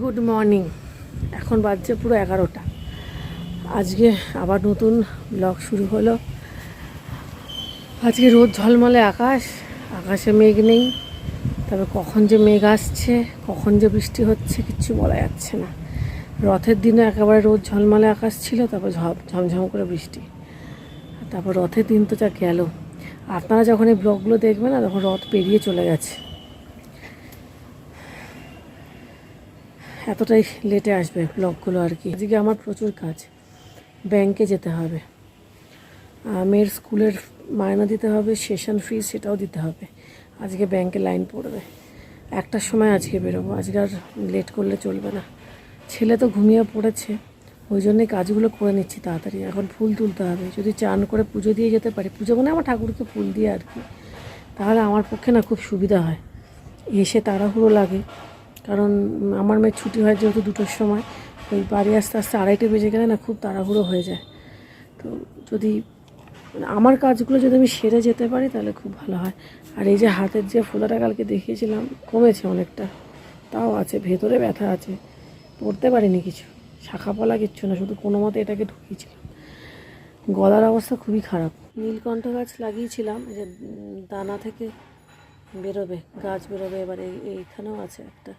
Good morning এখন বাজছে পুরো এগারোটা। আজকে আবার নতুন ব্লগ শুরু হলো। আজকে রোদ ঝলমলে আকাশ, আকাশে মেঘ নেই। তবে কখন যে মেঘ আসছে, কখন যে বৃষ্টি হচ্ছে কিচ্ছু বলা যাচ্ছে না। রথের দিনে একেবারে রোদ ঝলমলে আকাশ ছিল, তারপর ঝপ, ঝমঝম করে বৃষ্টি। তারপর রথের দিন তো যা গেল। আপনারা যখন এই ব্লগগুলো দেখবেন না, তখন রথ পেরিয়ে চলে গেছে। এতটাই লেটে আসবে ব্লগগুলো আর কি। আজকে আমার প্রচুর কাজ। ব্যাংকে যেতে হবে। মেয়ের স্কুলের মায়না দিতে হবে সেশন ফি সেটাও দিতে হবে। আজকে ব্যাংকে লাইন পড়বে। একটার সময় আজকে বেরোবো। আজকে আর লেট করলে চলবে না। ছেলে তো ঘুমিয়ে পড়েছে। ওই জন্যই কাজগুলো করে নিচ্ছি তাড়াতাড়ি। এখন ফুল তুলতে হবে। যদি চান করে পুজো দিয়ে যেতে পারি। পুজো মানে আমার ঠাকুরকে ফুল দিয়ে আর কি। তাহলে আমার পক্ষে না খুব সুবিধা হয়। এসে তাড়াহুড়ো লাগে। কারণ আমার মেয়ের ছুটি হয় যেহেতু দুটোর সময়, ওই বাড়ি আসতে আসতে আড়াইটে বেজে গেলে না খুব তাড়াহুড়ো হয়ে যায়। তো যদি আমার কাজগুলো যদি আমি সেরে যেতে পারি তাহলে খুব ভালো হয়। আর এই যে হাতের যে ফোলাটা কালকে দেখিয়েছিলাম কমেছে অনেকটা, তাও আছে, ভেতরে ব্যথা আছে, পড়তে পারিনি কিছু, শাখা পলা কিচ্ছু না, শুধু কোনো মতে এটাকে ঢুকিয়েছিলাম। গলার অবস্থা খুবই খারাপ। নীলকণ্ঠ গাছ লাগিয়েছিলাম যে দানা থেকে বেরোবে, গাছ বেরোবে, এবার এইখানেও আছে একটা।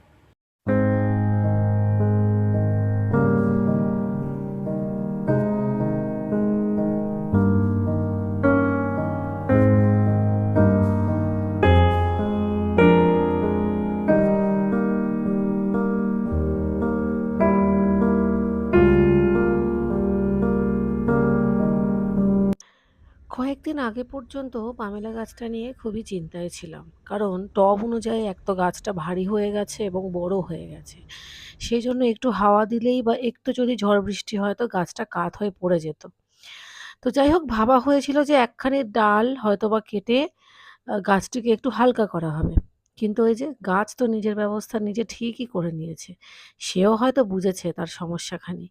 কয়েকদিন আগে পর্যন্ত পামেলা গাছটা নিয়ে খুবই চিন্তায় ছিলাম। কারণ টব অনুযায়ী এক তো গাছটা ভারী হয়ে গেছে এবং বড় হয়ে গেছে। সেই জন্য একটু হাওয়া দিলেই বা একটু যদি ঝড় বৃষ্টি হয় তো গাছটা কাত হয়ে পড়ে যেত। তো যাই হোক, ভাবা হয়েছিল যে একখানি ডাল হয়তো বা কেটে গাছটিকে একটু হালকা করা হবে। কিন্তু ওই যে গাছ তো নিজের ব্যবস্থা নিজে ঠিকই করে নিয়েছে, সেও হয়তো বুঝেছে তার সমস্যাখানি।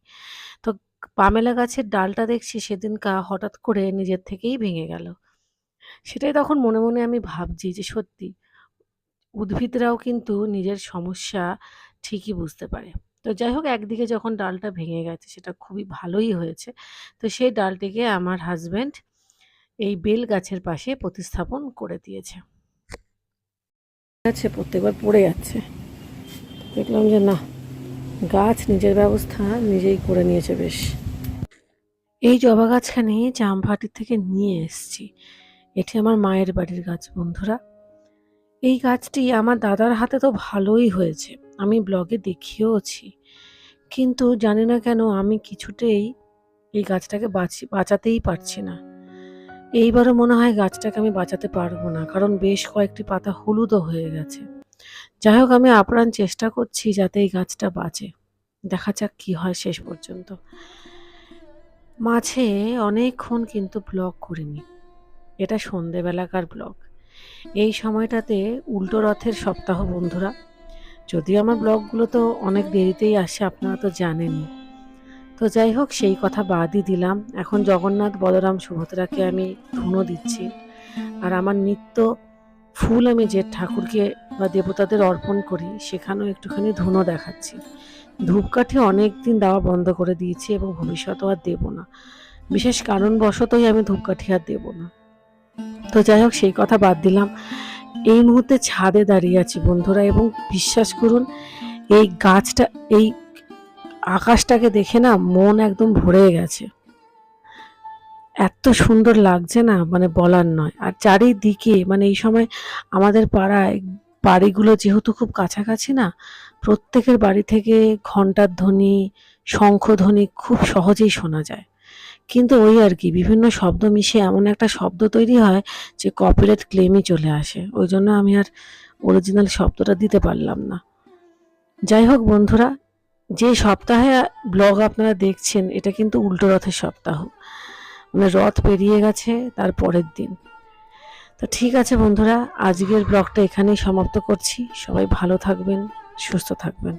তো পামেলা গাছের ডালটা দেখছি সেদিনকা হঠাৎ করে নিজের থেকেই ভেঙে গেল। সেটাই তখন মনে মনে আমি ভাবছি যে সত্যি, উদ্ভিদরাও কিন্তু নিজের সমস্যা ঠিকই বুঝতে পারে। তো যাই হোক, একদিকে যখন ডালটা ভেঙে গেছে, সেটা খুবই ভালোই হয়েছে। তো সেই ডালটিকে আমার হাজব্যান্ড এই বেল গাছের পাশে প্রতিস্থাপন করে দিয়েছে। আছে, প্রত্যেকবার পড়ে যাচ্ছে। দেখলাম যে না গাছ নিজের ব্যবস্থা নিজেই করে নিয়েছে বেশ। এই জবা গাছখানি জামভাটির থেকে নিয়ে এসেছি। এটি আমার মায়ের বাড়ির গাছ, বন্ধুরা। এই গাছটি আমার দাদার হাতে তো ভালোই হয়েছে। আমি ব্লগে দেখিয়েওছি। কিন্তু জানি না কেন আমি কিছুতেই এই গাছটাকে বাঁচি, বাঁচাতেই পারছি না। এইবারও মনে হয় গাছটাকে আমি বাঁচাতে পারব না, কারণ বেশ কয়েকটি পাতা হলুদও হয়ে গেছে। যাই হোক, আমি আপ্রাণ চেষ্টা করছি যাতে এই গাছটা বাঁচে। দেখা যাক কি হয় শেষ পর্যন্ত। মাঝে অনেকক্ষণ কিন্তু ব্লগ করিনি। এটা সন্ধেবেলাকার ব্লগ এই সময়টাতে উল্টো রথের সপ্তাহ, বন্ধুরা। যদিও আমার ব্লগগুলো তো অনেক দেরিতেই আসে, আপনারা তো জানেনই। তো যাই হোক, সেই কথা বাদই দিলাম। এখন জগন্নাথ বলরাম সুভদ্রাকে আমি ধুনো দিচ্ছি। আর আমার নিত্য ফুল আমি যে ঠাকুরকে বা দেবতাদের অর্পণ করি, সেখানেও একটুখানি ধুনো দেখাচ্ছি। ধূপকাঠি অনেক দিন দেওয়া বন্ধ করে দিয়েছি এবং ভবিষ্যতেও আর দেবো না। বিশেষ কারণবশতই আমি ধূপকাঠি আর দেবো না। তো যাই হোক, সেই কথা বাদ দিলাম। এই মুহূর্তে ছাদে দাঁড়িয়ে আছি বন্ধুরা এবং বিশ্বাস করুন, এই গাছটা, এই আকাশটাকে দেখে না মন একদম ভরে গেছে। এত সুন্দর লাগছে না মানে বলার নয়। আর চারিদিকে মানে এই সময় আমাদের পাড়ায় বাড়িগুলো যেহেতু খুব কাছাকাছি না, প্রত্যেকের বাড়ি থেকে ঘণ্টার ধ্বনি শঙ্খধ্বনি খুব সহজেই শোনা যায়। কিন্তু ওই আর কি, বিভিন্ন শব্দ মিশে এমন একটা শব্দ তৈরি হয় যে কপিরাইট ক্লেমই চলে আসে। ওই জন্য আমি আর অরিজিনাল শব্দটা দিতে পারলাম না। যাই হোক বন্ধুরা, যে সপ্তাহে ব্লগ আপনারা দেখছেন, এটা কিন্তু উল্টো রথের সপ্তাহ। মানে রথ পেরিয়ে গেছে, তার পরের দিন। তো ঠিক আছে বন্ধুরা আজকের ব্লগটা এখানেই সমাপ্ত করছি। সবাই ভালো থাকবেন সুস্থ থাকবেন।